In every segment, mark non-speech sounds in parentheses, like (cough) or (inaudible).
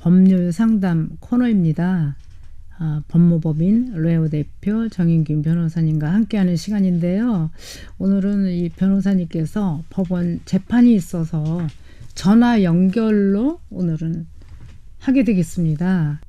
법률 상담 코너입니다. 아, 법무법인 레오 대표 정인균 변호사님과 함께하는 시간인데요. 오늘은 이 변호사님께서 법원 재판이 있어서 전화 연결로 오늘은 하게 되겠습니다.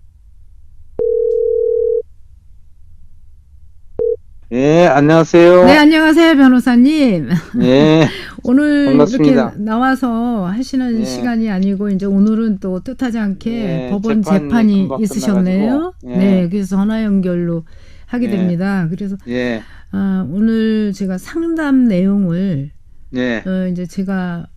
예, 안녕하세요. 네, 안녕하세요, 변호사님. 예, (laughs) 오늘 반갑습니다. 이렇게 나와서 하시는 예. 시간이 아니고 이제 오늘은 또 뜻하지 않게 예, 법원 재판이 있으셨네요. 예. 네, 그래서 전화 연결로 하게 예. 됩니다. 그래서 예, 아, 오늘 제가 상담 내용을 예, 어, 이제 제가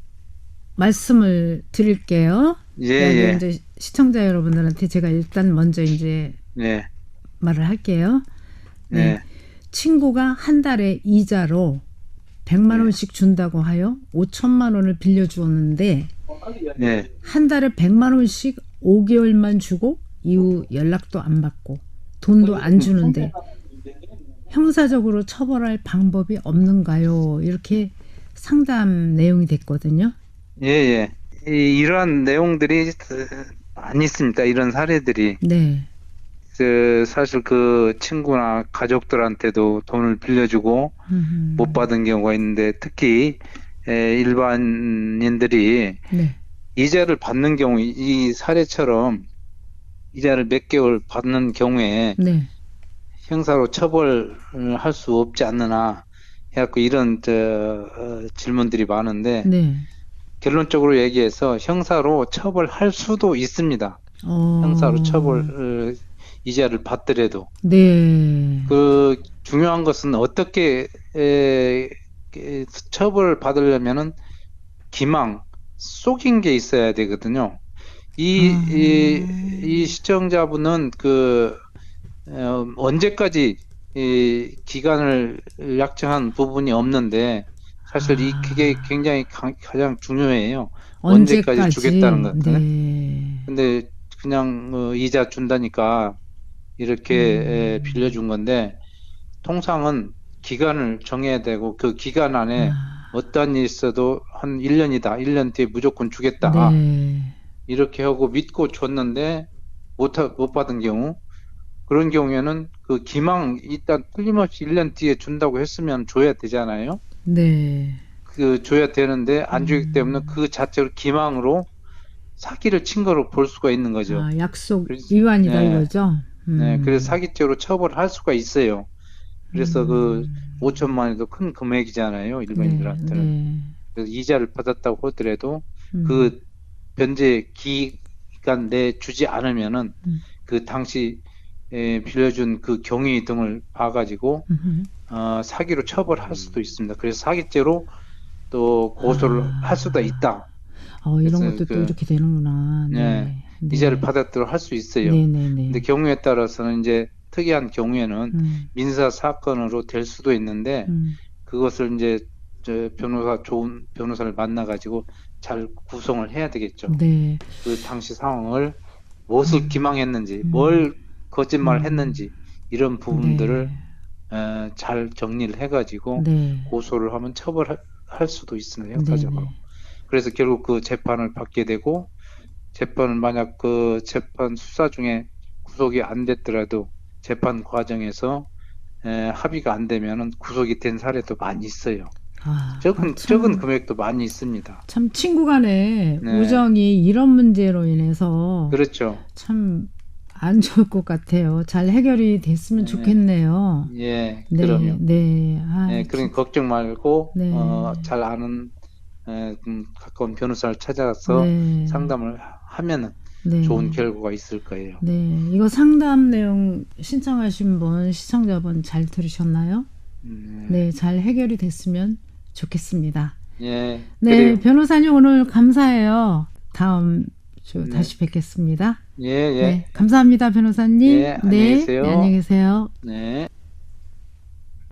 말씀을 드릴게요. 예, 여기 예, 이제 시청자 여러분들한테 제가 일단 먼저 이제 예, 말을 할게요. 네. 예, 친구가 한 달에 이자로 100만 네. 원씩 준다고 하여 5천만 원을 빌려 주었는데 예, 한 달에 100만 원씩 5개월만 주고 이후 연락도 안 받고 돈도 안 주는데 형사적으로 처벌할 방법이 없는가요? 이렇게 상담 내용이 됐거든요. 예, 예. 이, 이러한 내용들이 많이 있습니다. 이런 사례들이. 네. 그, 사실 그 친구나 가족들한테도 돈을 빌려주고 음흠. 못 받은 경우가 있는데 특히 에, 일반인들이 네. 이자를 받는 경우 이- 이 사례처럼 이자를 몇 개월 받는 경우에 네. 형사로 처벌을 할수 없지 않느냐 해갖고 이런 저 어, 질문들이 많은데 네. 결론적으로 얘기해서 형사로 처벌할 수도 있습니다. 어. 형사로 처벌 어, 이자를 받더라도 네. 그 중요한 것은 어떻게 에, 에, 처벌을 받으려면은 기망 속인 게 있어야 되거든요. 이, 아. 이, 이 시청자분은 그 어, 언제까지 이 기간을 약정한 부분이 없는데 사실 이 아. 그게 굉장히 가, 장 중요해요. 언제까지 주겠다는 것. 네. 근데 그냥 뭐 이자 준다니까 이렇게 음. 에, 빌려준 건데 통상은 기간을 정해야 되고 그 기간 안에 아. 어떠한 일이 있어도 한 1년이다. 1년 뒤에 무조건 주겠다. 네. 이렇게 하고 믿고 줬는데 못, 하- 못 받은 경우 그런 경우에는 그 기망 일단 틀림없이 1년 뒤에 준다고 했으면 줘야 되잖아요. 네. 그 줘야 되는데 안 주기 음. 때문에 그 자체로 기망으로 사기를 친 거로 볼 수가 있는 거죠. 아, 약속 위반이다 네. 이거죠. 음. 네, 그래서 사기죄로 처벌할 수가 있어요. 그래서 그 음. 5천만 원도 큰 금액이잖아요, 일반인들한테는. 네, 그래서 이자를 받았다고 하더라도 네. 음. 그 변제 기간 내에 주지 않으면은 음. 그 당시 에, 빌려준 그 경위 등을 봐가지고. 어, 사기로 처벌할 수도 있습니다. 그래서 사기죄로 또 고소를 아. 할 수도 있다. 어, 이런 것도 또 그- 이렇게 되는구나. 네. 네. 이자를 받았도록 할 수 있어요. 네네네. 근데 경우에 따라서는 이제 특이한 경우에는 음, 민사 사건으로 될 수도 있는데 음. 그것을 이제 저 변호사 좋은 변호사를 만나 가지고 잘 구성을 해야 되겠죠. 네. 그 당시 상황을 무엇을 기망했는지, 음. 뭘 거짓말을 음. 했는지 이런 부분들을 어, 잘 정리를 해가지고 네. 고소를 하면 처벌할 할 수도 있습니다 네. 형사적으로. 네. 그래서 결국 그 재판을 받게 되고 재판을 만약 그 재판 수사 중에 구속이 안 됐더라도 재판 과정에서 에, 합의가 안 되면은 구속이 된 사례도 많이 있어요. 아, 적은 아, 참, 적은 금액도 많이 있습니다. 참 친구 간의 네. 우정이 이런 문제로 인해서 그렇죠. 참 안 좋을 것 같아요. 잘 해결이 됐으면 네. 좋겠네요. 예, 네. 그럼요. 네. 아, 예, 그러니 걱정 말고 네. 어, 잘 아는 에, 음, 가까운 변호사를 찾아가서 네. 상담을 하면은 네. 좋은 결과가 있을 거예요. 네, 이거 상담 내용 신청하신 분 시청자분 잘 들으셨나요? 음, 네, 잘 해결이 됐으면 좋겠습니다. 예, 네, 그래요. 변호사님 오늘 감사해요. 다음 주 네. 다시 뵙겠습니다. 예, 예, 네, 감사합니다, 변호사님. 예, 안녕히 계세요. 네, 안녕히 계세요. 네.